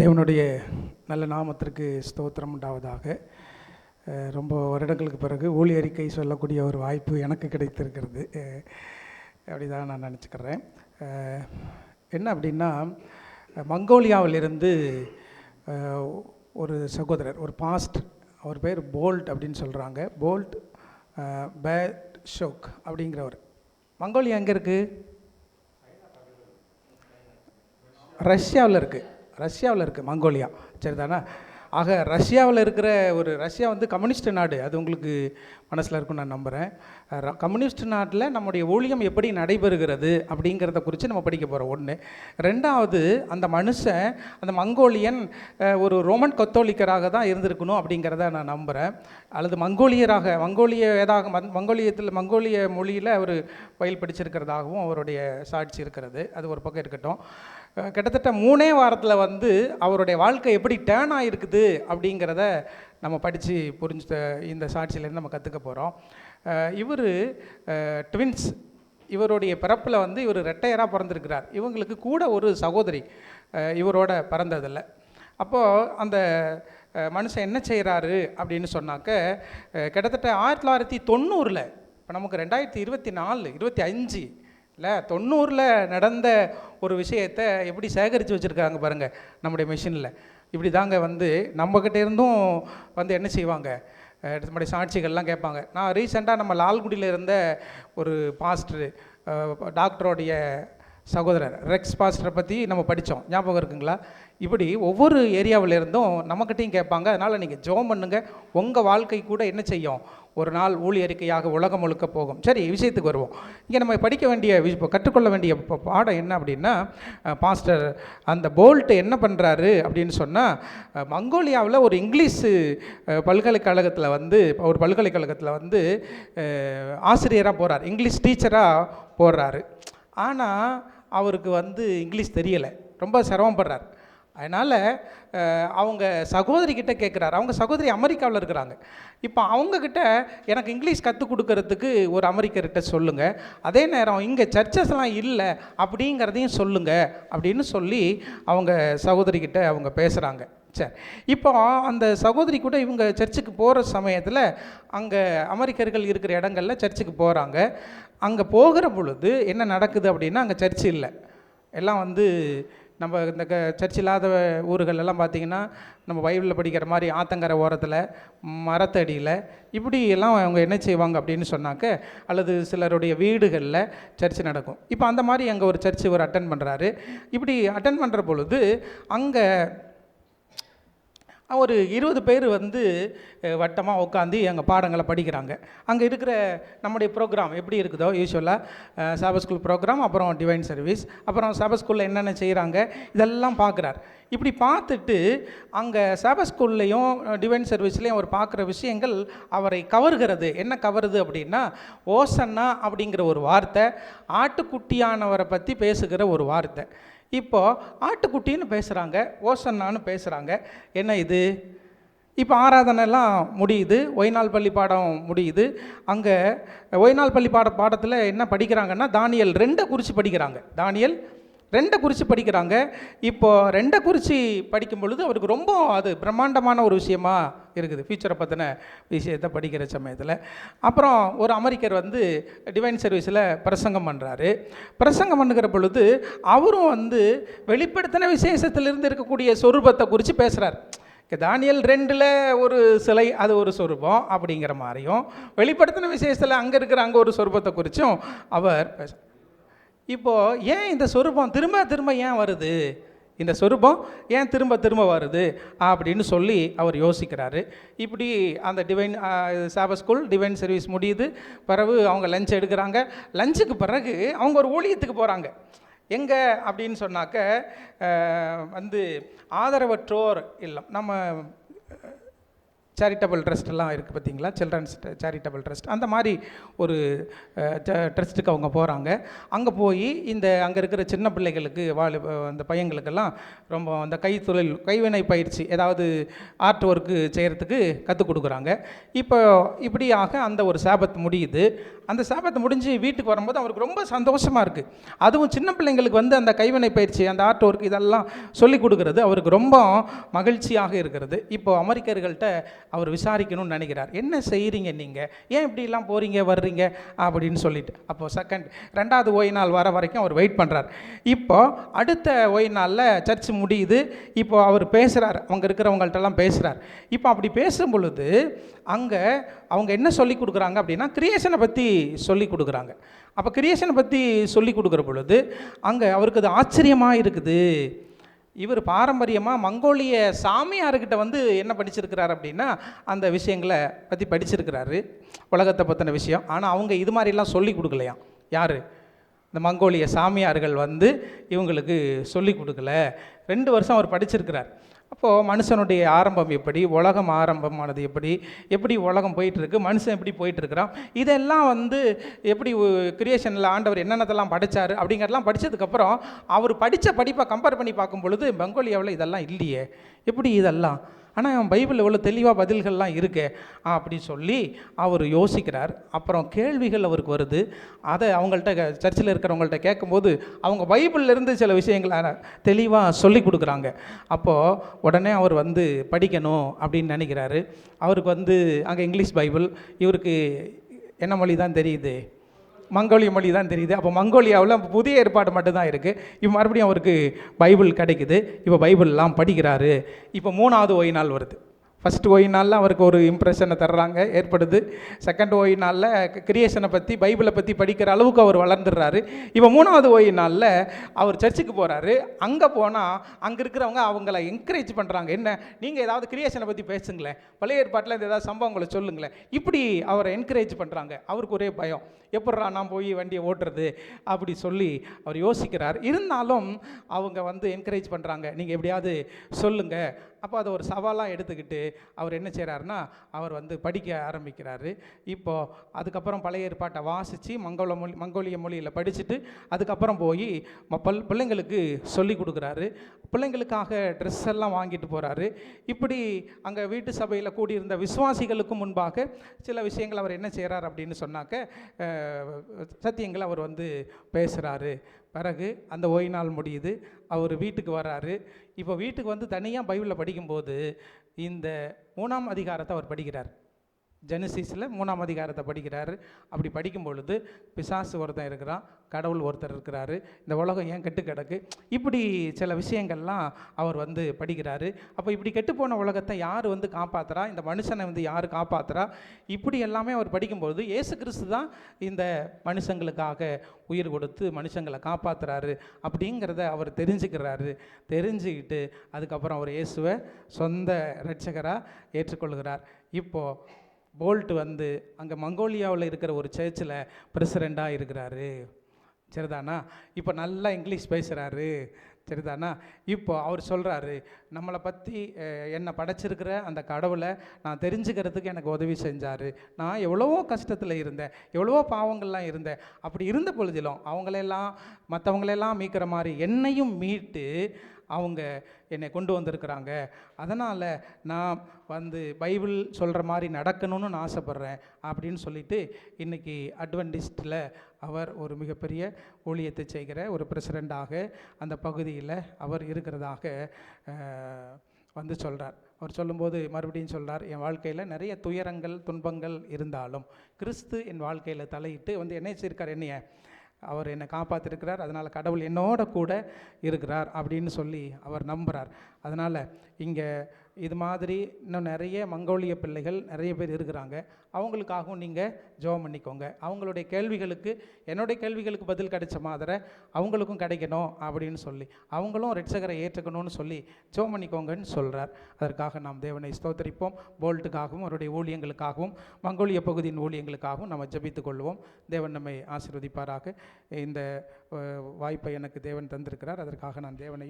தேவனுடைய நல்ல நாமத்திற்கு ஸ்தோத்திரம் உண்டாவதாக. ரொம்ப வருடங்களுக்கு பிறகு ஊழி அறிக்கை சொல்லக்கூடிய ஒரு வாய்ப்பு எனக்கு கிடைத்திருக்கிறது. அப்படி தான் நான் நினச்சிக்கிறேன். என்ன அப்படின்னா மங்கோலியாவிலிருந்து ஒரு சகோதரர் ஒரு பாஸ்ட் அவர் பேர் போல்ட் அப்படின்னு சொல்கிறாங்க போல்ட் பேட் ஷோக் அப்படிங்கிறவர். மங்கோலியா எங்கே இருக்குது ரஷ்யாவில் இருக்குது ரஷ்யாவில் இருக்குது மங்கோலியா. சரிதானா? ஆக ரஷ்யாவில் இருக்கிற ஒரு ரஷ்யா வந்து கம்யூனிஸ்ட் நாடு. அது உங்களுக்கு மனசில் இருக்கும்னு நான் நம்புகிறேன் ர- கம்யூனிஸ்ட் நாட்டில் நம்முடைய ஊழியம் எப்படி நடைபெறுகிறது அப்படிங்கிறத குறித்து நம்ம படிக்க போகிறோம் ஒன்று ரெண்டாவது அந்த மனுஷன் அந்த மங்கோலியன் ஒரு ரோமன் கத்தோலிக்கராக தான் இருந்திருக்கணும் அப்படிங்கிறத நான் நம்புகிறேன் அல்லது மங்கோலியராக மங்கோலிய ஏதாக மங் மங்கோலியத்தில் மங்கோலிய மொழியில் அவர் பயில் படிச்சிருக்கிறதாகவும் அவருடைய சாட்சி இருக்கிறது. அது ஒரு பக்கம் இருக்கட்டும். கிட்டத்தட்ட மூணே வாரத்தில் வந்து அவருடைய வாழ்க்கை எப்படி டேர்ன் ஆகிருக்குது அப்படிங்கிறத நம்ம படித்து புரிஞ்சு இந்த சாட்சியிலேருந்து நம்ம கற்றுக்க போகிறோம் இவர் ட்வின்ஸ் இவருடைய பிறப்பில் வந்து இவர் ரெட்டையராக பிறந்திருக்கிறார். இவங்களுக்கு கூட ஒரு சகோதரி இவரோட பிறந்ததில்லை. அப்போது அந்த மனுஷன் என்ன செய்கிறாரு அப்படின்னு சொன்னாக்க கிட்டத்தட்ட ஆயிரத்தி தொள்ளாயிரத்தி தொண்ணூறில் இப்போ நமக்கு ரெண்டாயிரத்தி இருபத்தி நாலு இருபத்தி அஞ்சு இல்லை தொண்ணூறில் நடந்த ஒரு விஷயத்தை எப்படி சேகரித்து வச்சுருக்காங்க பாருங்கள் நம்முடைய மிஷினில் இப்படி தாங்க வந்து நம்மக்கிட்ட இருந்தும் வந்து என்ன செய்வாங்க? நம்முடைய சாட்சிகள்லாம் கேட்பாங்க. நான் ரீசெண்டாக நம்ம லால்குடியில் இருந்த ஒரு பாஸ்டர் டாக்டரோடைய சகோதரர் ரெக்ஸ் பாஸ்டரை பற்றி நம்ம படித்தோம். ஞாபகம் இருக்குங்களா? இப்படி ஒவ்வொரு ஏரியாவிலேருந்தும் நம்மக்கிட்டையும் கேட்பாங்க. அதனால் நீங்கள் ஜோம் பண்ணுங்கள் உங்கள் வாழ்க்கை கூட என்ன செய்யும்? ஒரு நாள் ஊழியறிக்கையாக உலகம் முழுக்க போகும். சரி விஷயத்துக்கு வருவோம். இங்கே நம்ம படிக்க வேண்டிய இப்போ கற்றுக்கொள்ள வேண்டிய பாடம் என்ன அப்படின்னா பாஸ்டர் அந்த போல்ட் என்ன பண்ணுறாரு அப்படின்னு சொன்னால் மங்கோலியாவில் ஒரு இங்கிலீஷு பல்கலைக்கழகத்தில் வந்து ஒரு பல்கலைக்கழகத்தில் வந்து ஆசிரியராக போகிறார் இங்கிலீஷ் டீச்சராக போடுறாரு ஆனால் அவருக்கு வந்து இங்கிலீஷ் தெரியலை. ரொம்ப சிரமப்படுறார். அதனால் அவங்க சகோதரிக்கிட்ட கேட்குறாரு அவங்க சகோதரி அமெரிக்காவில் இருக்கிறாங்க. இப்போ அவங்கக்கிட்ட எனக்கு இங்கிலீஷ் கற்றுக் கொடுக்கறதுக்கு ஒரு அமெரிக்கர்கிட்ட சொல்லுங்கள் அதே நேரம் இங்கே சர்ச்சஸ்லாம் இல்லை அப்படிங்கிறதையும் சொல்லுங்கள் அப்படின்னு சொல்லி அவங்க சகோதரிக்கிட்ட அவங்க பேசுகிறாங்க சரி. இப்போ அந்த சகோதரி கூட இவங்க சர்ச்சுக்கு போகிற சமயத்தில் அங்கே அமெரிக்கர்கள் இருக்கிற இடங்கள்ல சர்ச்சுக்கு போகிறாங்க அங்கே போகிற பொழுது என்ன நடக்குது அப்படின்னா அங்கே சர்ச் இல்லை. எல்லாம் வந்து நம்ம இந்த க சர்ச் இல்லாத ஊர்கள் எல்லாம் பார்த்தீங்கன்னா நம்ம பைபிளில் படிக்கிற மாதிரி ஆத்தங்கரை ஓரத்தில் மரத்தடியில் இப்படி எல்லாம் அவங்க என்ன செய்வாங்க அப்படின்னு சொன்னாக்க அல்லது சிலருடைய வீடுகளில் சர்ச் நடக்கும். இப்போ அந்த மாதிரி அங்கே ஒரு சர்ச் ஒரு அட்டன் பண்ணுறாரு இப்படி அட்டன் பண்ணுற பொழுது அங்கே ஒரு இருபது பேர் வந்து வட்டமாக உட்காந்து எங்கள் பாடங்களை படிக்கிறாங்க. அங்கே இருக்கிற நம்முடைய ப்ரோக்ராம் எப்படி இருக்குதோ யூஸ்வலாக சாப ஸ்கூல் ப்ரோக்ராம் அப்புறம் டிவைன் சர்வீஸ் அப்புறம் சாப ஸ்கூலில் என்னென்ன செய்கிறாங்க இதெல்லாம் பார்க்குறார் இப்படி பார்த்துட்டு அங்கே சாப ஸ்கூல்லையும் டிவைன் சர்வீஸ்லேயும் அவர் பார்க்குற விஷயங்கள் அவரை கவர்கிறது. என்ன கவருது அப்படின்னா ஓசன்னா அப்படிங்கிற ஒரு வார்த்தை ஆட்டுக்குட்டியானவரை பற்றி பேசுகிற ஒரு வார்த்தை. இப்போது ஆட்டுக்குட்டின்னு பேசுகிறாங்க ஓசன்னான்னு பேசுகிறாங்க என்ன இது? இப்போ ஆராதனைலாம் முடியுது ஒய்நாள் பள்ளி பாடம் முடியுது. அங்கே ஒய்நாள் பள்ளி பாட பாடத்தில் என்ன படிக்கிறாங்கன்னா தானியல் ரெண்டை குறித்து படிக்கிறாங்க. தானியல் ரெண்டை குறித்து படிக்கிறாங்க. இப்போது ரெண்டை குறித்து படிக்கும் பொழுது அவருக்கு ரொம்ப அது பிரம்மாண்டமான ஒரு விஷயமா இருக்குது. ஃபியூச்சரை பற்றின விஷயத்தை படிக்கிற சமயத்தில். அப்புறம் ஒரு அமெரிக்கர் வந்து டிவைன் சர்வீஸில் பிரசங்கம் பண்ணுறாரு பிரசங்கம் பண்ணுகிற பொழுது அவரும் வந்து வெளிப்படுத்தின விசேஷத்திலிருந்து இருக்கக்கூடிய சொரூபத்தை குறித்து பேசுகிறார் தானியல் ரெண்டில் ஒரு சிலை அது ஒரு சொரூபம் அப்படிங்கிற மாதிரியும் வெளிப்படுத்தின விசேஷத்தில் அங்கே இருக்கிற அங்கே ஒரு சொரூபத்தை குறித்தும் அவர் பேச இப்போது ஏன் இந்த சொரூபம் திரும்ப திரும்ப ஏன் வருது? இந்த சொரூபம் ஏன் திரும்ப திரும்ப வருது? அப்படின்னு சொல்லி அவர் யோசிக்கிறாரு. இப்படி அந்த டிவைன் சாப ஸ்கூல் டிவைன் சர்வீஸ் முடியுது. பிறகு அவங்க லஞ்ச் எடுக்கிறாங்க. லஞ்சுக்கு பிறகு அவங்க ஒரு ஊழியத்துக்கு போகிறாங்க எங்கே அப்படின்னு சொன்னாக்க வந்து ஆதரவற்றோர் இல்லம். நம்ம சேரிட்டபிள் ட்ரஸ்ட் எல்லாம் இருக்குது பார்த்தீங்களா? சில்ட்ரன்ஸ் சேரிட்டபிள் ட்ரஸ்ட் அந்த மாதிரி ஒரு ட்ரஸ்ட்டுக்கு அவங்க போகிறாங்க அங்கே போய் இந்த அங்கே இருக்கிற சின்ன பிள்ளைகளுக்கு வாலி அந்த பையங்களுக்கெல்லாம் ரொம்ப அந்த கைத்தொழில் கைவினை பயிற்சி ஏதாவது ஆர்ட் ஒர்க்கு செய்கிறதுக்கு கற்றுக் கொடுக்குறாங்க. இப்போ இப்படியாக அந்த ஒரு சாபத் முடியுது. அந்த சாபத்தை முடிஞ்சு வீட்டுக்கு வரும்போது அவருக்கு ரொம்ப சந்தோஷமாக இருக்குது அதுவும் சின்ன பிள்ளைங்களுக்கு வந்து அந்த கைவினை பயிற்சி அந்த ஆர்ட் ஒர்க் இதெல்லாம் சொல்லி கொடுக்கறது அவருக்கு ரொம்ப மகிழ்ச்சியாக இருக்கிறது. இப்போ அமெரிக்கர்கள்ட்ட அவர் விசாரிக்கணும்னு நினைக்கிறார். என்ன செய்கிறீங்க நீங்கள் ஏன் இப்படிலாம் போகிறீங்க வர்றீங்க? அப்படின்னு சொல்லிட்டு. அப்போது செகண்ட் ரெண்டாவது ஓய் நாள் வர வரைக்கும் அவர் வெயிட் பண்ணுறார் இப்போது அடுத்த ஓய் நாளில் சர்ச் முடியுது. இப்போது அவர் பேசுகிறார் அவங்க இருக்கிறவங்கள்ட்டெல்லாம் பேசுகிறார் இப்போ அப்படி பேசும் பொழுது அங்கே அவங்க என்ன சொல்லி கொடுக்குறாங்க அப்படின்னா கிரியேஷனை பற்றி சொல்லி கொடுக்குறாங்க. அப்போ கிரியேஷனை பற்றி சொல்லி கொடுக்குற பொழுது அங்கே அவருக்கு அது ஆச்சரியமாக இருக்குது. இவர் பாரம்பரியமாக மங்கோலிய சாமியார்கிட்ட வந்து என்ன படிச்சிருக்கிறார் அப்படின்னா அந்த விஷயங்களை பற்றி படிச்சிருக்கிறாரு. உலகத்தை பற்றின விஷயம். ஆனால் அவங்க இது மாதிரிலாம் சொல்லி கொடுக்கலையாம் யார்? இந்த மங்கோலிய சாமியார்கள் வந்து இவங்களுக்கு சொல்லி கொடுக்கல. ரெண்டு வருஷம் அவர் படிச்சிருக்கிறார். அப்போது மனுஷனுடைய ஆரம்பம் எப்படி உலகம் ஆரம்பமானது எப்படி எப்படி உலகம் போயிட்டுருக்கு மனுஷன் எப்படி போயிட்டுருக்கிறான் இதெல்லாம் வந்து எப்படி கிரியேஷனில் ஆண்டவர் என்னென்னதெல்லாம் படித்தார் அப்படிங்கிறதெல்லாம் படித்ததுக்கப்புறம் அவர் படித்த படிப்பை கம்பேர் பண்ணி பார்க்கும் பொழுது பெங்கோலியாவில் இதெல்லாம் இல்லையே. எப்படி இதெல்லாம்? ஆனால் பைபிளில் எவ்வளோ தெளிவாக பதில்கள்லாம் இருக்கே அப்படி சொல்லி அவர் யோசிக்கிறார். அப்புறம் கேள்விகள் அவருக்கு வருது. அதை அவங்கள்ட்ட சர்ச்சில் இருக்கிறவங்கள்ட்ட கேட்கும்போது அவங்க பைபிளிலேருந்து சில விஷயங்களை தெளிவாக சொல்லி கொடுக்குறாங்க. அப்போது உடனே அவர் வந்து படிக்கணும் அப்படின்னு நினைக்கிறாரு. அவருக்கு வந்து அங்கே இங்கிலீஷ் பைபிள் இவருக்கு என்ன மொழி தான் தெரியுது? மங்கோலிய மொழி தான் தெரியுது. அப்போ மங்கோலியாவில் புதிய ஏற்பாடு மட்டும்தான் இருக்குது இப்போ மறுபடியும் அவருக்கு பைபிள் கிடைக்குது. இப்போ பைபிள்லாம் படிக்கிறாரு. இப்போ மூணாவது ஒய் நாள் வருது. ஃபஸ்ட்டு ஓய் நாளில் அவருக்கு ஒரு இம்ப்ரெஷனை தர்றாங்க ஏற்படுது. செகண்ட் ஓய் நாளில் கிரியேஷனை பற்றி பைபிளை பற்றி படிக்கிற அளவுக்கு அவர் வளர்ந்துடுறாரு. இப்போ மூணாவது ஓய் நாளில் அவர் சர்ச்சுக்கு போகிறாரு அங்கே போனால் அங்கே இருக்கிறவங்க அவங்கள என்கரேஜ் பண்ணுறாங்க என்ன? நீங்கள் ஏதாவது கிரியேஷனை பற்றி பேசுங்களேன். பழைய ஏற்பாட்டில் இந்த ஏதாவது சம்பவங்களை சொல்லுங்களேன். இப்படி அவரை என்கரேஜ் பண்ணுறாங்க அவருக்கு ஒரே பயம். எப்பட்றா நான் போய் வண்டியை ஓட்டுறது? அப்படி சொல்லி அவர் யோசிக்கிறார். இருந்தாலும் அவங்க வந்து என்கரேஜ் பண்ணுறாங்க நீங்கள் எப்படியாவது சொல்லுங்கள் அப்போ அதை ஒரு சவாலாக எடுத்துக்கிட்டு அவர் என்ன செய்கிறாருன்னா அவர் வந்து படிக்க ஆரம்பிக்கிறாரு. இப்போது அதுக்கப்புறம் பழைய ஏற்பாட்டை வாசித்து மங்கோல மொழி மங்கோலிய மொழியில் படிச்சுட்டு அதுக்கப்புறம் போய் ம- பல் பிள்ளைங்களுக்கு சொல்லி கொடுக்குறாரு. பிள்ளைங்களுக்காக ட்ரெஸ் எல்லாம் வாங்கிட்டு போகிறாரு இப்படி அங்கே வீட்டு சபையில் கூடியிருந்த விசுவாசிகளுக்கு முன்பாக சில விஷயங்கள் அவர் என்ன செய்கிறார் அப்படின்னு சொன்னாக்க சத்தியங்கள் அவர் வந்து பேசுகிறாரு பிறகு அந்த ஓய் நாள் முடியுது. அவர் வீட்டுக்கு வராரு இப்போ வீட்டுக்கு வந்து தனியாக பைபிளில் படிக்கும்போது இந்த மூணாம் அதிகாரத்தை அவர் படிக்கிறார். ஜெனசிஸில் மூணாம் அதிகாரத்தை படிக்கிறாரு. அப்படி படிக்கும் பொழுது பிசாசு ஒருத்தன் இருக்கிறான் கடவுள் ஒருத்தர் இருக்கிறாரு. இந்த உலகம் ஏன் கெட்டு கிடக்கு? இப்படி சில விஷயங்கள்லாம் அவர் வந்து படிக்கிறாரு. அப்போ இப்படி கெட்டுப்போன உலகத்தை யார் வந்து காப்பாற்றுறா இந்த மனுஷனை வந்து யார் காப்பாற்றுறா இப்படி எல்லாமே அவர் படிக்கும்பொழுது ஏசு கிறிஸ்து தான் இந்த மனுஷங்களுக்காக உயிர் கொடுத்து மனுஷங்களை காப்பாற்றுறாரு அப்படிங்கிறத அவர் தெரிஞ்சுக்கிறாரு. தெரிஞ்சுக்கிட்டு அதுக்கப்புறம் அவர் இயேசுவை சொந்த ரட்சகராக ஏற்றுக்கொள்கிறார். இப்போது போல்ட் வந்து அங்கே மங்கோலியாவில் இருக்கிற ஒரு சர்ச்சில் பிரசிடெண்ட்டாக இருக்கிறாரு. சரிதானா? இப்போ நல்லா இங்கிலீஷ் பேசுகிறாரு சரிதானா? இப்போ அவர் சொல்கிறாரு நம்மளை பற்றி என்னை படைச்சிருக்கிற அந்த கடவுளை நான் தெரிஞ்சுக்கிறதுக்கு எனக்கு உதவி செஞ்சார். நான் எவ்வளவோ கஷ்டத்தில் இருந்தேன் எவ்வளவோ பாவங்கள்லாம் இருந்தேன். அப்படி இருந்த பொழுதிலும் அவங்களெல்லாம் மற்றவங்களெல்லாம் மீட்கிற மாதிரி என்னையும் மீட்டு அவங்க என்னை கொண்டு வந்திருக்கிறாங்க. அதனால் நான் வந்து பைபிள் சொல்கிற மாதிரி நடக்கணும்னு நான் ஆசைப்பட்றேன் அப்படின்னு சொல்லிட்டு இன்றைக்கி அட்வென்டிஸ்டில் அவர் ஒரு மிகப்பெரிய ஊழியத்தை செய்கிற ஒரு பிரசிடெண்ட்டாக அந்த பகுதியில் அவர் இருக்கிறதாக வந்து சொல்கிறார் அவர் சொல்லும்போது மறுபடியும் சொல்கிறார் என் வாழ்க்கையில் நிறைய துயரங்கள் துன்பங்கள் இருந்தாலும் கிறிஸ்து என் வாழ்க்கையில் தலையிட்டு வந்து என்ன செய்யிருக்கார் என்னைய? அவர் என்னை காப்பாற்றிருக்கிறார் அதனால் கடவுள் என்னோட கூட இருக்கிறார் அப்படின்னு சொல்லி அவர் நம்புகிறார் அதனால் இங்கே இது மாதிரி இன்னும் நிறைய மங்கோலிய பிள்ளைகள் நிறைய பேர் இருக்கிறாங்க. அவங்களுக்காகவும் நீங்கள் ஜோம் பண்ணிக்கோங்க. அவங்களுடைய கேள்விகளுக்கு என்னுடைய கேள்விகளுக்கு பதில் கிடைச்ச மாதிரி அவங்களுக்கும் கிடைக்கணும் அப்படின்னு சொல்லி அவங்களும் ரெட்சகரை ஏற்றுக்கணும்னு சொல்லி ஜோம் பண்ணிக்கோங்கன்னு சொல்கிறார் அதற்காக நாம் தேவனை ஸ்தோத்தரிப்போம். போல்ட்டுக்காகவும் அவருடைய ஊழியங்களுக்காகவும் மங்கோலிய பகுதியின் ஊழியங்களுக்காகவும் நம்ம ஜெபித்துக் கொள்வோம். தேவன் நம்மை ஆசிர்வதிப்பாராக. இந்த வாய்ப்பை எனக்கு தேவன் தந்திருக்கிறார். அதற்காக நான் தேவனை